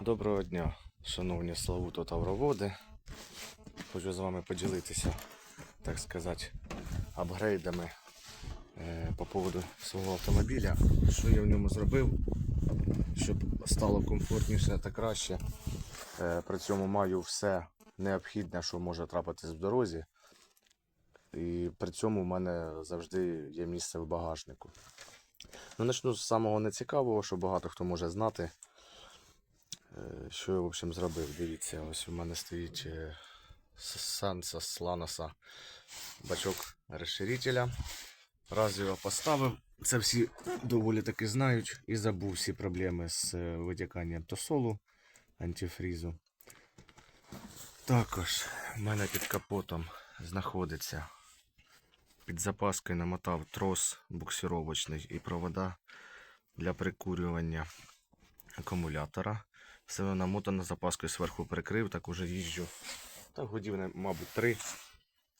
Доброго дня, шановні Славуто Тавроводи. Хочу з вами поділитися, так сказати, апгрейдами е, по поводу свого автомобіля. Що я в ньому зробив, щоб стало комфортніше та краще. Е, При цьому маю все необхідне, що може трапитись в дорозі. І при цьому в мене завжди є місце в багажнику. Ну, почну з самого нецікавого, що багато хто може знати. Е, Що я, в общем, зробив? Дивіться, ось у мене стоїть е, Санса Сланоса бачок розширителя. Раз його поставив, це всі доволі таки знають і забув всі проблеми з е, витіканням тосолу, антифрізу. Також в мене під капотом знаходиться під запаскою намотав трос буксировочний і провода для прикурювання акумулятора. Все намотано запаскою зверху прикрив, так уже їжджу. Так годів, мабуть, три.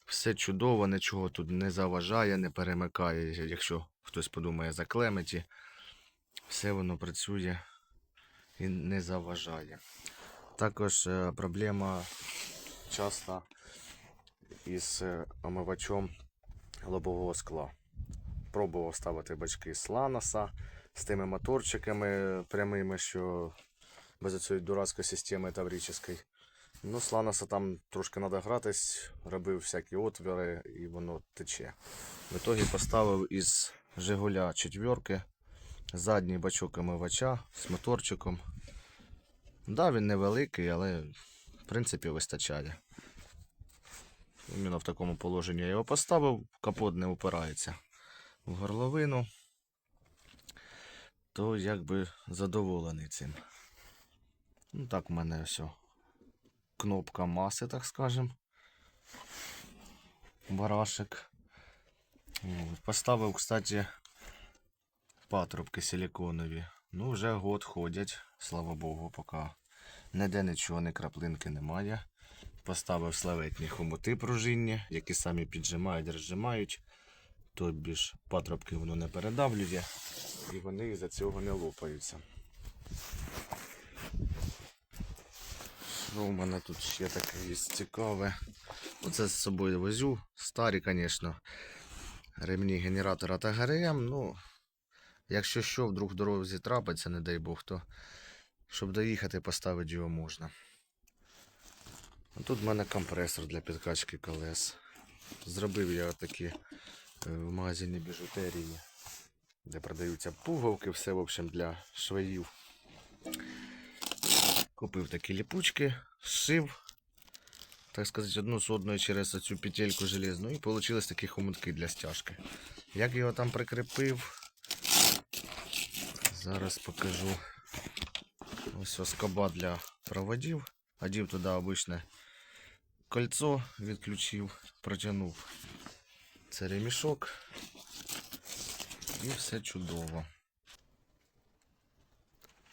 Все чудово, нічого тут не заважає, не перемикає, якщо хтось подумає за клеметі. Все воно працює і не заважає. Також е, проблема часто із е, омивачом лобового скла. Пробував ставити бачки з Ланоса з тими моторчиками прямими, що без цієї дурацької системи таврічної. Ну, з Ланоса там трошки треба гратись, робив всякі отвіри і воно тече. В итогі поставив із Жигуля четверки задній бачок омивача з моторчиком. Да, він невеликий, але в принципі вистачає. Іменно в такому положенні я його поставив, капот не упирається в горловину, то якби задоволений цим. Ну так в мене все. Кнопка маси, так скажем. Барашек. Поставив, кстати, патрубки силиконові. Ну, вже год ходять, слава Богу, поки ніде нічого, ні краплинки немає. Поставив славетні хомути пружинні, які самі піджимають, розжимають. Тобі ж патрубки воно не передавлює, і вони із-за цього не лопаються. Що у мене тут ще таке є цікаве? Оце з собою возю. Старі, звісно, ремні генератора та ГРМ. Ну, якщо що, вдруг в дорозі трапиться, не дай Бог, то щоб доїхати, поставити його можна. А тут в мене компресор для підкачки колес. Зробив я такі е, в магазині біжутерії, де продаються пуговки, все в общем для швеїв. Купив такі ліпучки, зшив, так сказати, одну з одною через цю петельку железну, і вийшли такі хомутки для стяжки. Як його там прикріпив, зараз покажу. Ось скоба для проводів. Одів туди обичне кольцо, відключив, протягнув. Це ремішок. І все чудово.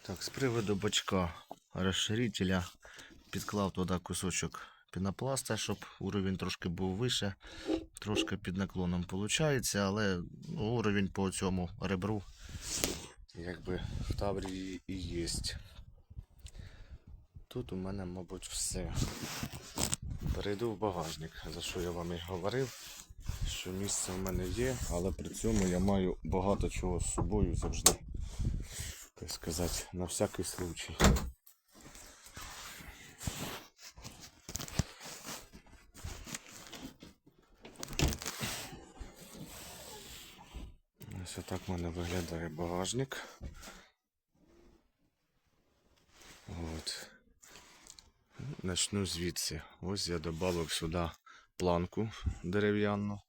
Так, з приводу бачка розширителя підклав туди кусочок пінопласта, щоб уровень трошки був вище. Трошки під наклоном виходить, але уровень по цьому ребру якби в таврії і є. Тут у мене, мабуть, все. Перейду в багажник, за що я вам і говорив, що місце в мене є, але при цьому я маю багато чого з собою завжди. Так сказати, на всякий случай. Ось отак в мене виглядає багажник. От. Начну звідси. Ось я додав сюди планку дерев'яну.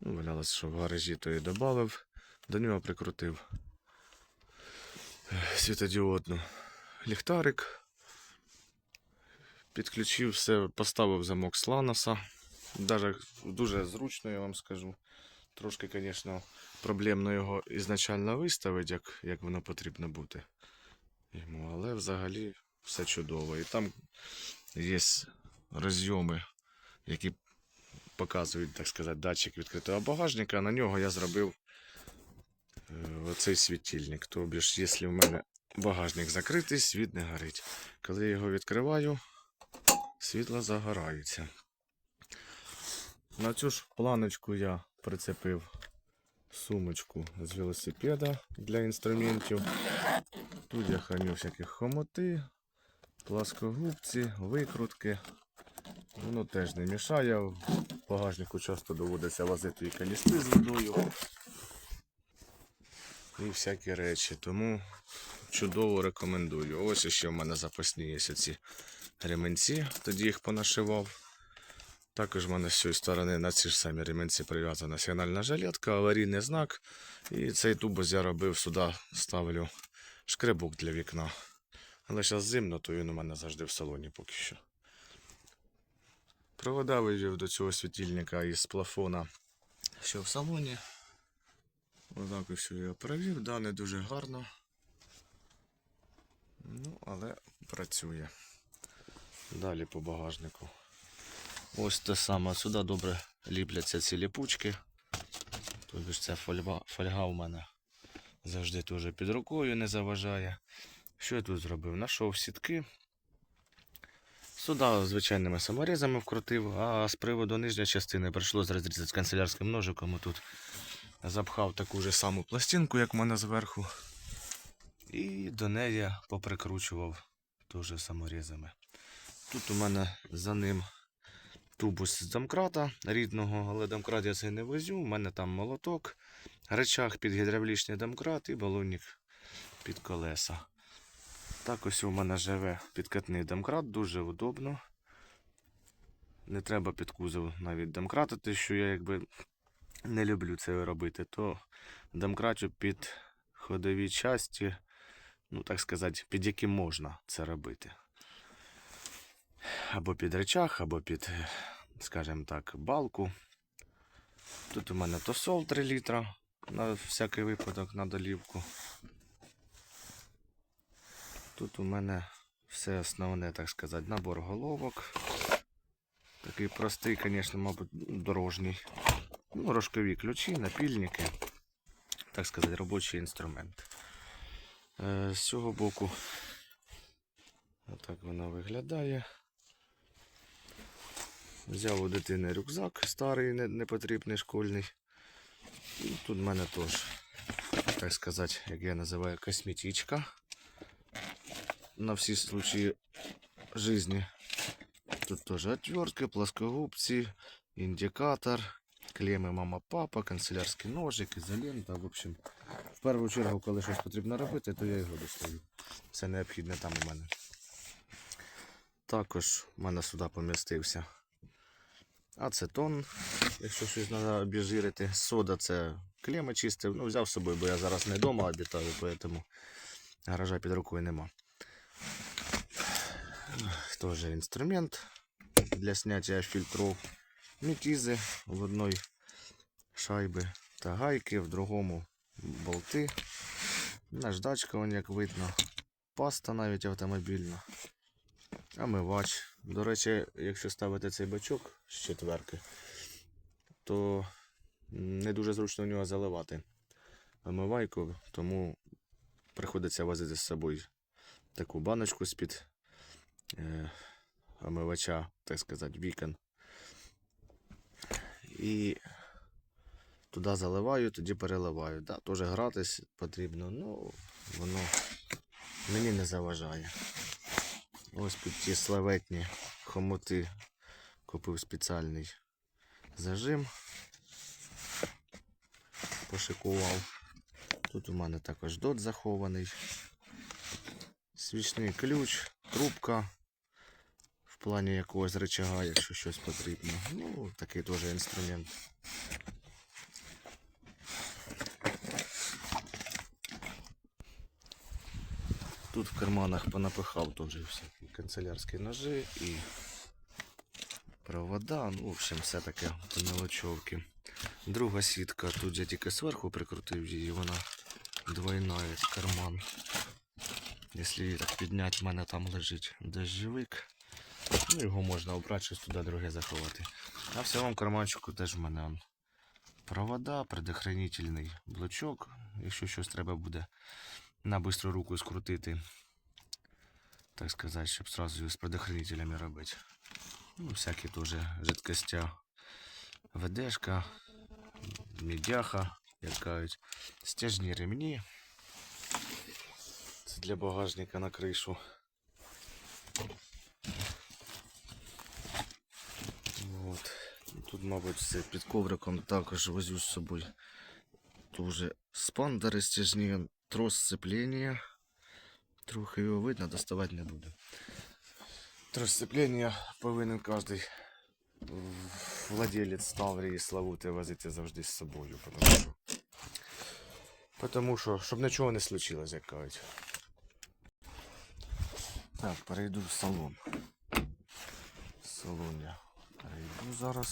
Ну, валялось, що в гаражі то і додав. До нього прикрутив світодіодну ліхтарик. Підключив все, поставив замок з Даже дуже зручно, я вам скажу. Трошки, звісно, проблемно його ізначально виставити, як, як воно потрібно бути йому, але взагалі все чудово. І там є розйоми, які показують, так сказати, датчик відкритого багажника. На нього я зробив оцей світильник. Тобі ж, якщо в мене багажник закритий, світ не горить. Коли я його відкриваю, світло загорається. На цю ж планочку я прицепив сумочку з велосипеда для інструментів. Тут я храню всякі хомоти, пласкогубці, викрутки. Воно теж не мішає. В багажнику часто доводиться возити і каністри з водою. І всякі речі. Тому чудово рекомендую. Ось ще в мене запасні є ці ремінці, тоді їх понашивав. Також в мене з цієї сторони на ці ж самі ремінці прив'язана сигнальна жилетка, аварійний знак. І цей тубус я робив сюди, ставлю шкребок для вікна. Але зараз зимно, то він у мене завжди в салоні поки що. Провода вивів до цього світильника із плафона, що в салоні. Отак ось я провів, да, не дуже гарно. Ну, але працює. Далі по багажнику. Ось те саме. Сюди добре ліпляться ці ліпучки. Тобто ця фольга, фольга в мене завжди теж під рукою не заважає. Що я тут зробив? Нашов сітки. Сюди звичайними саморізами вкрутив, а з приводу нижньої частини прийшлося розрізати канцелярським ножиком. Тут запхав таку ж саму пластинку, як в мене зверху. І до неї поприкручував теж саморізами. Тут у мене за ним тубус з домкрата рідного, але домкрат я цей не возю. У мене там молоток, речах під гідравлічний домкрат і балонник під колеса. Так ось у мене живе підкатний домкрат, дуже удобно. Не треба під кузов навіть домкратити, що я якби не люблю це робити, то домкрачу під ходові часті, ну так сказати, під які можна це робити. Або під речах, або під, скажімо так, балку. Тут у мене тосол 3 літра на всякий випадок на долівку. Тут у мене все основне, так сказати, набор головок. Такий простий, звісно, мабуть, дорожній. Ну, рожкові ключі, напільники, так сказати, робочий інструмент. Е, з цього боку, отак воно виглядає. Взяв у дитини рюкзак старий, непотрібний школьний. І тут в мене теж, так сказати, як я називаю, косметичка. На всі случаї жизни. Тут теж отвертки, плоскогубці, індикатор, клеми мама-папа, канцелярський ножик, ізолента. В общем, в першу чергу, коли щось потрібно робити, то я його достаю. Це необхідне там у мене. Також в мене сюди помістився ацетон, якщо щось треба обіжирити. Сода це клеми чистив. Ну, взяв з собою, бо я зараз не вдома обітаю, тому гаража під рукою нема. Теж інструмент для зняття фільтрів. Мітізи в одній шайби та гайки, в другому болти. Наждачка, вон як видно. Паста навіть автомобільна. Омивач. До речі, якщо ставити цей бачок з четверки, то не дуже зручно в нього заливати омивайку, тому приходиться возити з собою таку баночку з-під е, омивача, так сказати, вікон. І туди заливаю, тоді переливаю. Да, теж гратись потрібно, ну воно мені не заважає. Ось під ті славетні хомути купив спеціальний зажим. Пошикував. Тут у мене також дот захований. Свічний ключ, трубка плані якогось рычага, якщо щось потрібно. Ну, такий теж інструмент. Тут в карманах понапихав теж всякі канцелярські ножи і провода. Ну, в общем, все таке по мелочовки. Друга сітка, тут я тільки зверху прикрутив її, вона двойна як карман. Якщо її так підняти, в мене там лежить дощовик. Ну, його можна обрати, щось туди друге заховати. А в цьому карманчику теж в мене он, провода, предохранительний блочок, якщо щось треба буде на бистру руку скрутити. Так сказати, щоб сразу з предохранителями робити. Ну, всякі теж жидкостя. ВДшка, медяха, як кажуть, стяжні ремні. Це для багажника на кришу. Тут, мабуть, все під ковриком також возю з собою. Дуже спандери стяжні, трос сцеплення. Трохи його видно, доставати не буду. Трос сцеплення повинен кожен владелець Таврії Славути возити завжди з собою. Потому що, потому що щоб нічого не случилось, як кажуть. Так, перейду в салон. В салон я перейду зараз.